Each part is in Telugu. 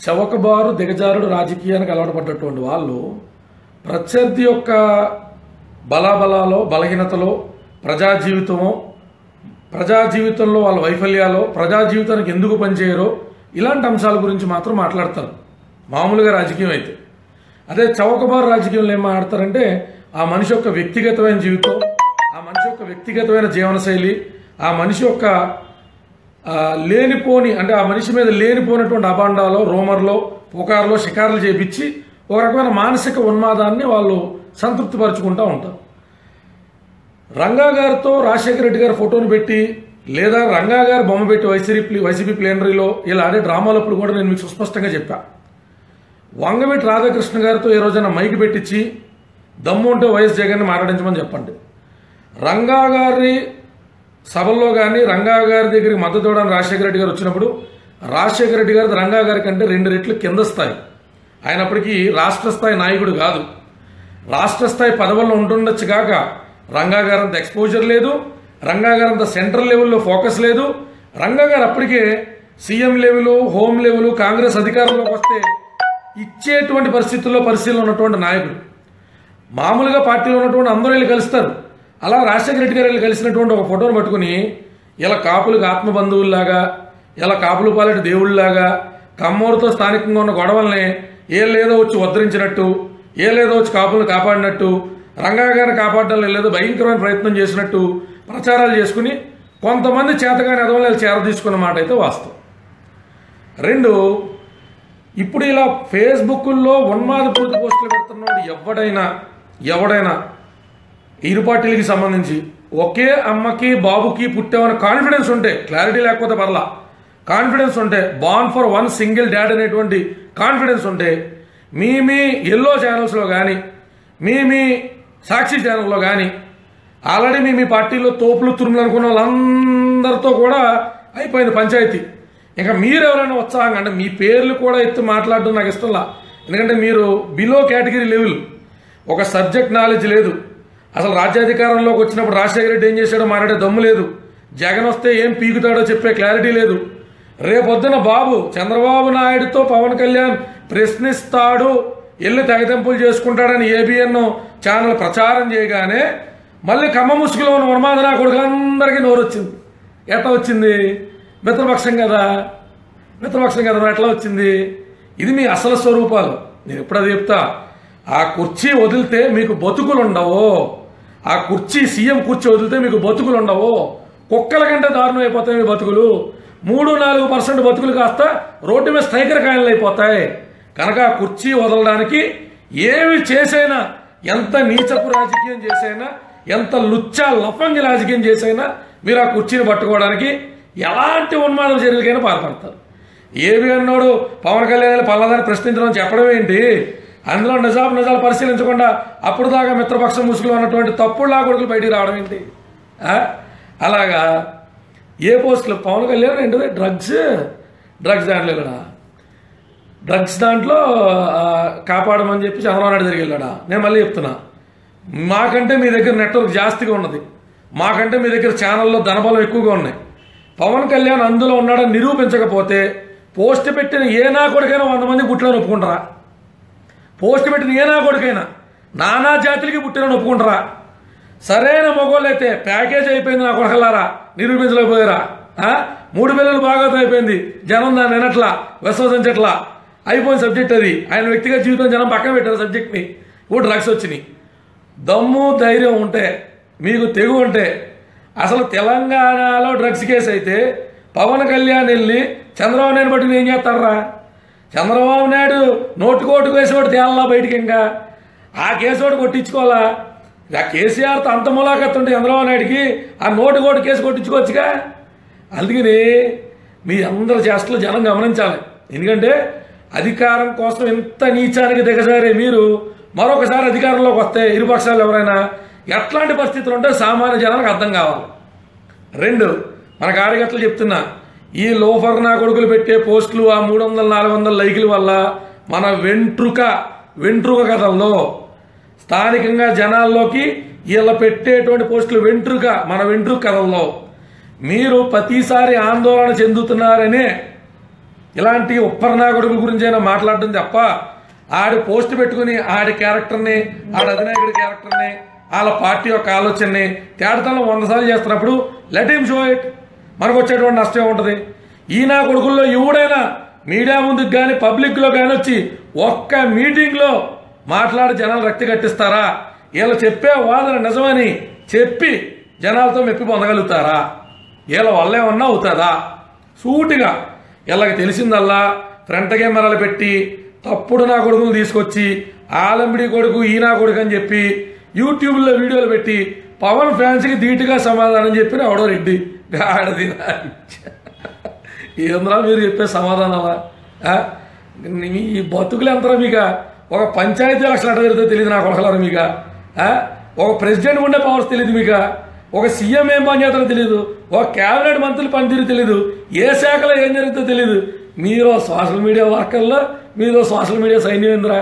చవకబారు దిగజారుడు రాజకీయానికి అలవాటు పడ్డటువంటి వాళ్ళు ప్రత్యర్థి యొక్క బలాబలాలో బలహీనతలో ప్రజా జీవితమో ప్రజా జీవితంలో వాళ్ళ వైఫల్యాలు ప్రజా జీవితానికి ఎందుకు పనిచేయరో ఇలాంటి అంశాల గురించి మాత్రం మాట్లాడతారు. మామూలుగా రాజకీయం అయితే. అదే చౌకబారు రాజకీయంలో ఏం మాట్లాడతారంటే ఆ మనిషి యొక్క వ్యక్తిగతమైన జీవితం ఆ మనిషి యొక్క వ్యక్తిగతమైన జీవనశైలి ఆ మనిషి యొక్క లేనిపోని అంటే ఆ మనిషి మీద లేనిపోయినటువంటి అబాండాలో రోమర్లో పుకార్లో షికారులు చేపించి ఒక రకమైన మానసిక ఉన్మాదాన్ని వాళ్ళు సంతృప్తిపరుచుకుంటూ ఉంటారు. రంగా గారితో రాజశేఖర రెడ్డి గారి ఫోటోను పెట్టి లేదా రంగా గారు బొమ్మ పెట్టి వైసీపీ వైసీపీ ప్లేనరీలో ఇలా ఆడే డ్రామాలప్పుడు కూడా నేను మీకు సుస్పష్టంగా చెప్పా. వంగవీటి రాధాకృష్ణ గారితో ఈ రోజైనా మైక్ పెట్టించి దమ్ము ఉంటే వైఎస్ జగన్ మాట్లాడించమని చెప్పండి. రంగా గారి సభల్లో కానీ రంగా గారి దగ్గరికి మద్దతు ఇవ్వడానికి రాజశేఖర రెడ్డి గారు వచ్చినప్పుడు రాజశేఖర రెడ్డి గారి రంగా గారి కంటే రెండు రెట్లు కింద స్థాయి. ఆయనప్పటికీ రాష్ట్ర స్థాయి నాయకుడు కాదు. రాష్ట్ర స్థాయి పదవుల్లో ఉంటుండొచ్చు కాక రంగా గారంత ఎక్స్పోజర్ లేదు రంగా గారంత సెంట్రల్ లెవెల్లో ఫోకస్ లేదు. రంగా గారు అప్పటికే CM level home level Congress అధికారంలోకి వస్తే ఇచ్చేటువంటి పరిస్థితుల్లో పరిశీలన ఉన్నటువంటి నాయకుడు. మామూలుగా పార్టీలో ఉన్నటువంటి అందరూ వెళ్ళి కలుస్తారు. అలా రాజశేఖర రెడ్డి గారు కలిసినటువంటి ఒక ఫోటోను పట్టుకుని ఇలా కాపులకు ఆత్మబంధువుల్లాగా ఇలా కాపులు పాలెటి దేవుళ్ళలాగా కమ్మూరుతో స్థానికంగా ఉన్న గొడవల్ని ఏ లేదో వచ్చి ఉద్ధరించినట్టు ఏ లేదో వచ్చి కాపులను కాపాడినట్టు రంగా గారిని కాపాడడం లేదో భయంకరమైన ప్రయత్నం చేసినట్టు ప్రచారాలు చేసుకుని కొంతమంది చేతగాని ఎదవలు చేర తీసుకున్న మాట అయితే వాస్తవం. రెండు ఇప్పుడు ఇలా ఫేస్బుక్లో ఉన్మాదపూరిత పోస్టులు పెడుతున్నాడు ఎవడైనా ఎవడైనా ఇరు పార్టీలకి సంబంధించి ఒకే అమ్మకి బాబుకి పుట్టామని కాన్ఫిడెన్స్ ఉంటే క్లారిటీ లేకపోతే పర్లా. కాన్ఫిడెన్స్ ఉంటే born for one single dad అనేటువంటి కాన్ఫిడెన్స్ ఉంటే మీ మీ ఎల్లో ఛానల్స్లో కానీ మీ మీ సాక్షి ఛానల్లో కానీ ఆల్రెడీ మీ మీ పార్టీలో తోపులు తురుములు అనుకున్న వాళ్ళందరితో కూడా అయిపోయింది పంచాయతీ. ఇంకా మీరు ఎవరైనా ఉత్సాహంగా అంటే మీ పేర్లు కూడా ఎత్తి మాట్లాడడం నాకు ఇష్టంలా ఎందుకంటే మీరు బిలో కేటగిరీ లెవెల్ ఒక సబ్జెక్ట్ నాలెడ్జ్ లేదు. అసలు రాజ్యాధికారంలోకి వచ్చినప్పుడు రాజశేఖర రెడ్డి ఏం చేశాడో మాట్లాడే దమ్ము లేదు. జగన్ వస్తే ఏం పీకుతాడో చెప్పే క్లారిటీ లేదు. రేపొద్దున బాబు చంద్రబాబు నాయుడుతో పవన్ కళ్యాణ్ ప్రశ్నిస్తాడు ఎల్లు తెగతెంపులు చేసుకుంటాడని ఏబిఎన్ ఛానల్ ప్రచారం చేయగానే మళ్ళీ కమ్మ ముసుగులో ఉన్న ఉన్మాదనా కొడుకులందరికీ నోరు వచ్చింది ఎట్లా వచ్చింది? మిత్రపక్షం కదా. మిత్రపక్షం కదా ఎట్లా వచ్చింది? ఇది మీ అసలు స్వరూపాలు. నేను ఎప్పుడు అది చెప్తా. ఆ కుర్చీ వదిలితే మీకు బతుకులు ఉండవు ఆ కుర్చీ సీఎం కుర్చీ వదిలితే మీకు బతుకులు ఉండవు. కుక్కల కంటే దారుణం అయిపోతాయి మీ బతుకులు. మూడు నాలుగు పర్సెంట్ బతుకులు కాస్త రోడ్డు మీద స్ట్రైకర్ కాయలు అయిపోతాయి. కనుక ఆ కుర్చీ వదలడానికి ఏమి చేసైనా ఎంత నీచపు రాజకీయం చేసైనా ఎంత లుచ్చా లఫంగి రాజకీయం చేసైనా మీరు ఆ కుర్చీని పట్టుకోవడానికి ఎలాంటి ఉన్మాదం చర్యలకైనా పాల్పడతారు. ఏవి అన్నాడు పవన్ కళ్యాణ్ పల్లదాన్ని ప్రశ్నించడం చెప్పడం ఏంటి? అందులో నిజాం నిజాలు పరిశీలించకుండా అప్పుడు దాకా మిత్రపక్షం ముసుగులో ఉన్నటువంటి తప్పుడు లాగొడుకులు బయటికి రావడం ఏంటి? అలాగా? ఏ పోస్టులు? పవన్ కళ్యాణ్ ఏంటిది డ్రగ్స్. డ్రగ్స్ దాంట్లో వెళ్ళడా? డ్రగ్స్ దాంట్లో కాపాడమని చెప్పి చంద్రబాబు నాయుడు దగ్గరికి వెళ్ళాడా? నేను మళ్ళీ చెప్తున్నా. మాకంటే మీ దగ్గర నెట్వర్క్ జాస్తిగా ఉన్నది. మాకంటే మీ దగ్గర ఛానల్లో ధనబలం ఎక్కువగా ఉన్నాయి. పవన్ కళ్యాణ్ అందులో ఉన్నాడని నిరూపించకపోతే పోస్ట్ పెట్టిన ఏ నా కొడుకైనా వంద మంది గుట్లను ఒప్పుకుంటారా పోస్ట్ పెట్టిన ఏ నా కొడుకైనా? నానా జాతులకి పుట్టిన ఒప్పుకుంటారా? సరైన మగోళ్ళు అయితే ప్యాకేజ్ అయిపోయింది నా కొడకలారా? నిరూపించలేకపోయారా? మూడు పిల్లలు బాగా అయిపోయింది. జనం దాన్ని వినట్లా విశ్వసించట్లా. అయిపోయిన సబ్జెక్ట్ అది. ఆయన వ్యక్తిగత జీవితం జనం పక్కన పెట్టారు సబ్జెక్ట్ని ఇప్పుడు డ్రగ్స్ వచ్చినాయి. దమ్ము ధైర్యం ఉంటే మీకు తెగు ఉంటే అసలు తెలంగాణలో డ్రగ్స్ కేసు అయితే పవన్ కళ్యాణ్ వెళ్ళి చంద్రబాబు నాయుడు బట్టి ఏం చేస్తారా చంద్రబాబు నాయుడు నోటుకోటు వేసేవాడు తేలలా బయటికి ఇంకా? ఆ కేసు వాడు కొట్టించుకోవాలా? ఆ కేసీఆర్తో అంత ములాఖత్ ఉంటే చంద్రబాబు నాయుడికి ఆ నోటు కోటు కేసు కొట్టించుకోవచ్చుగా? అందుకని మీ అందరి చేష్టలు జనం గమనించాలి. ఎందుకంటే అధికారం కోసం ఎంత నీచానికి దిగజారే మీరు మరొకసారి అధికారంలోకి వస్తే ఇరుపక్షాలు ఎవరైనా ఎట్లాంటి పరిస్థితులు ఉంటే సామాన్య జనానికి అర్థం కావాలి. రెండు మన కార్యకర్తలు చెప్తున్నా ఈ లోఫర్ నా కొడుకులు పెట్టే పోస్టులు ఆ మూడు వందల నాలుగు వందల లైకుల వల్ల మన వెంట్రుక వెంట్రుక కథల్లో స్థానికంగా జనాల్లోకి వీళ్ళ పెట్టేటువంటి పోస్టులు వెంట్రుక మన వెంట్రుక కథల్లో. మీరు ప్రతిసారి ఆందోళన చెందుతున్నారనే ఇలాంటి ఉప్పరనాయకుడి గురించి అయినా మాట్లాడడం తప్ప ఆడి పోస్ట్ పెట్టుకుని ఆడి క్యారెక్టర్ని ఆడి అధినాయకుడి క్యారెక్టర్ని వాళ్ళ పార్టీ యొక్క ఆలోచనని తేడతనం వంద సార్లు చేస్తున్నప్పుడు లెట్ హిమ్ షో ఇట్ మనకు వచ్చేటువంటి నష్టం ఉంటుంది ఈయన కొడుకుల్లో ఎవడైనా మీడియా ముందుకు కానీ పబ్లిక్లో కానీ వచ్చి ఒక్క మీటింగ్లో మాట్లాడి జనాలు రక్తి కట్టిస్తారా? వీళ్ళు చెప్పే వాదన నిజమని చెప్పి జనాలతో మెప్పి పొందగలుగుతారా? వీళ్ళ వల్ల ఏమన్నా అవుతుందా? సూటిగా వీళ్ళకి తెలిసిందల్లా ఫ్రంట్ కెమెరాలు పెట్టి తప్పుడు నా కొడుకులు తీసుకొచ్చి ఆలంబిడి కొడుకు ఈ నా కొడుకు అని చెప్పి యూట్యూబ్లో వీడియోలు పెట్టి పవన్ ఫ్యాన్స్కి ధీటుగా సమాధానం చెప్పిన ఎవడో రెడ్డి. గాడిది ఏంద్రా మీరు చెప్పే సమాధానాలా? మీ ఈ బతుకులు ఎంతరా మీక? ఒక పంచాయతీ ఎలక్షన్ ఎట్ట జరిగితే తెలియదు నా ఒకసారి మీకు? ఒక ప్రెసిడెంట్ ఉండే పవర్స్ తెలియదు మీకు? ఒక సీఎం ఏం పని చేస్తారో తెలియదు ఒక కేబినెట్ మంత్రులు పనితీరు తెలియదు ఏ శాఖలో ఏం జరుగుతుందో తెలియదు మీరు సోషల్ మీడియా వర్కర్లో మీరు సోషల్ మీడియా సైన్యం ఏందిరా?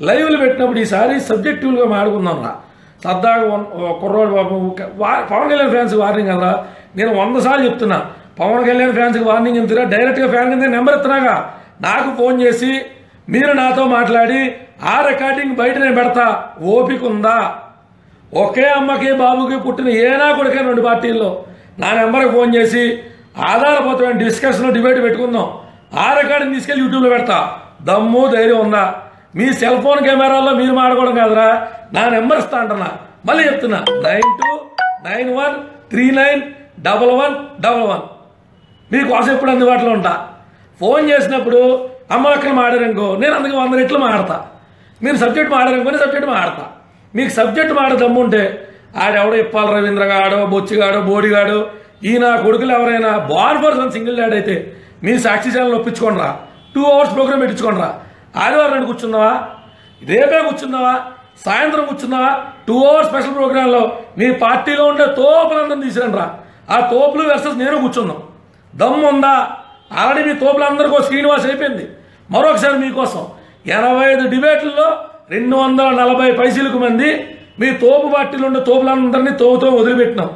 లైవ్లు పెట్టినప్పుడు ఈసారి సబ్జెక్టివ్గా మాడుకుందాం రా సరదాగా కుర్రోడు బాబు పవన్ కళ్యాణ్ ఫ్యాన్స్ వార్నింగ్ కదరా? నేను వంద సార్లు చెప్తున్నా. పవన్ కళ్యాణ్ ఫ్యాన్స్కి వార్నింగ్ ఇంతరా డైరెక్ట్గా ఫ్యాన్ కింద నెంబర్ ఇస్తున్నాగా నాకు ఫోన్ చేసి మీరు నాతో మాట్లాడి ఆ రికార్డింగ్ బయట నేను పెడతా. ఓపిక ఉందా? ఒకే అమ్మకి బాబుకి పుట్టిన ఏనా కొడుకే రెండు పార్టీల్లో. నా నెంబర్కి ఫోన్ చేసి ఆధారపోతమైన డిస్కషన్ డిబేట్ పెట్టుకుందాం. ఆ రికార్డింగ్ తీసుకెళ్ళి యూట్యూబ్లో పెడతా. దమ్ము ధైర్యం ఉందా? మీ సెల్ ఫోన్ కెమెరాల్లో మీరు మాడుకోవడం కాదురా. నా నెంబర్ ఇస్తా అంటున్నా. మళ్ళీ చెప్తున్నా. Nine two nine one three nine double one double one. మీకోసం ఎప్పుడు అందుబాటులో ఉంటా? ఫోన్ చేసినప్పుడు అమ్మ అక్కలు మాడారనుకో నేను అందుకు వంద రెట్లు మాడతా. మీరు సబ్జెక్ట్ మాడారనుకో నేను సబ్జెక్ట్ మాడతా. మీకు సబ్జెక్ట్ మాడ దమ్ముంటే ఆడెవడో ఇప్పాల రవీంద్రగాడో బొచ్చిగాడో బోడిగాడు ఈయన కొడుకులు ఎవరైనా బార్ పర్సన్ సింగిల్ డాడ్ అయితే మీ సాక్షి ఛానల్ ఒప్పించుకోండి రా టూ అవర్స్ ప్రోగ్రామ్ పెట్టించుకోండి రా ఆదివారం నాడు కూర్చున్నావా? రేపే కూర్చున్నావా? సాయంత్రం కూర్చున్నావా? టూ అవర్స్ స్పెషల్ ప్రోగ్రాంలో మీ పార్టీలో ఉండే తోపులందరినీ తీసుకురండి రా. ఆ తోపులు వెర్సెస్ నేను కూర్చున్నాం. దమ్ము ఉందా? ఆల్రెడీ మీ తోపులందరికీ శ్రీనివాస్ అయిపోయింది. మరొకసారి మీకోసం ఎనభై ఐదు డిబేట్లలో రెండు వందల నలభై పైసలకు మంది మీ తోపు పార్టీలో ఉండే తోపులందరినీ తోపుతో వదిలిపెట్టినాం.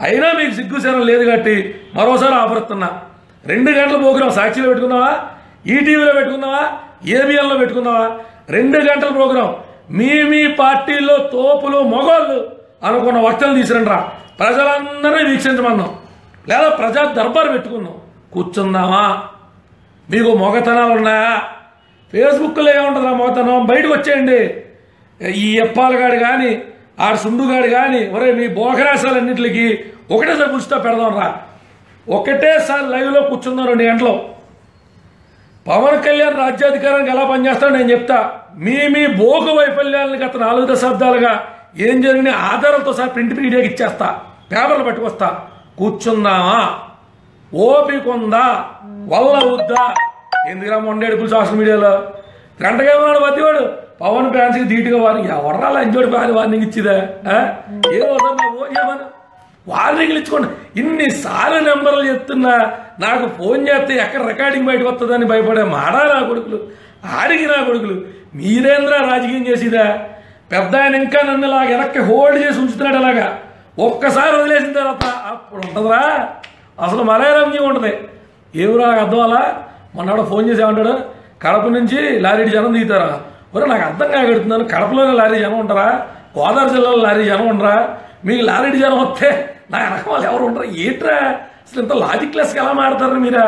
అయినా మీకు సిగ్గుశనం లేదు కాబట్టి మరోసారి ఆఫర్ ఇస్తున్నా. రెండు గంటల ప్రోగ్రాం సాక్షిలో పెట్టుకున్నావా? ఈటీవీలో పెట్టుకున్నావా? ఏబిఎల్లో పెట్టుకుందామా? రెండు గంటల ప్రోగ్రాం. మీ మీ పార్టీల్లో తోపులు మొగోళ్ళు అనుకున్న వక్తలు తీసుకురండి రా ప్రజలందరినీ వీక్షించమన్నాం. లేదా ప్రజా దర్బారు పెట్టుకుందాం. కూర్చుందామా? మీకు మొగతనాలు ఉన్నాయా? ఫేస్బుక్లో ఏముంటుందా మొగతనం? బయటకు వచ్చేయండి. ఈ ఎప్పాలగాడు కానీ ఆ సుండుగాడు కానీ ఒరే మీ బోకరాశాలన్నింటికి ఒకటేసారి పుస్తక పెడదాం రా ఒకటేసారి లైవ్లో కూర్చుందాం రెండు గంటలు. పవన్ కళ్యాణ్ రాజ్యాధికారానికి ఎలా పనిచేస్తాడో నేను చెప్తా. మీ మీ భోగ వైఫల్యాలను గత నాలుగు దశాబ్దాలుగా ఏం జరిగిన ఆధారాలతో సహా ప్రింట్ మీడియాకి ఇచ్చేస్తా. పేపర్లు పట్టుకొస్తా. కూర్చుందామా ఓపిక ఉందా వల్ల వద్దా ఎందుకురా మొండేడుపులు సోషల్ మీడియాలో? గంటగా ఉన్నాడు మధ్యవాడు. పవన్ ఫ్యాన్స్కి ధీటుగా వారిని ఎవడరా లంచోడి ఫ్యాన్ వార్నింగ్ ఇచ్చిదా? ఆ? ఏదో ఒకసారి నా వార్నింగ్లు ఇచ్చుకోండి. ఇన్నిసార్లు నెంబర్లు చెప్తున్నా. నాకు ఫోన్ చేస్తే ఎక్కడ రికార్డింగ్ బయట వస్తుందని భయపడే మాడా నా కొడుకులు? ఆడికి నా కొడుకులు? మీరేంద్ర రాజకీయం చేసిదా? పెద్ద ఆయన ఇంకా నన్ను ఇలా వెనక్కి హోల్డ్ చేసి ఉంచుతున్నాడు అలాగా? ఒక్కసారి వదిలేసిన తర్వాత అప్పుడు ఉంటుందిరా. అసలు మలయాళంజీ ఉంటుంది. ఏమిరా నాకు అర్థం అలా? మొన్నడ ఫోన్ చేసి ఏమంటాడు? కడప నుంచి లారీ జనం దిగుతారా? ఒరే నాకు అర్థం కాగడుతున్నాను కడపలోనే లారీ జనం ఉంటారా? గోదావరి జిల్లాలో లారీ జనం ఉండరా? మీకు లారీ జనం వస్తే నా వెనక వాళ్ళు ఎవరు ఉండరా? ఏట్రా? అసలు ఇంత లాజిక్ లెస్కి ఎలా మాడతారు మీరా?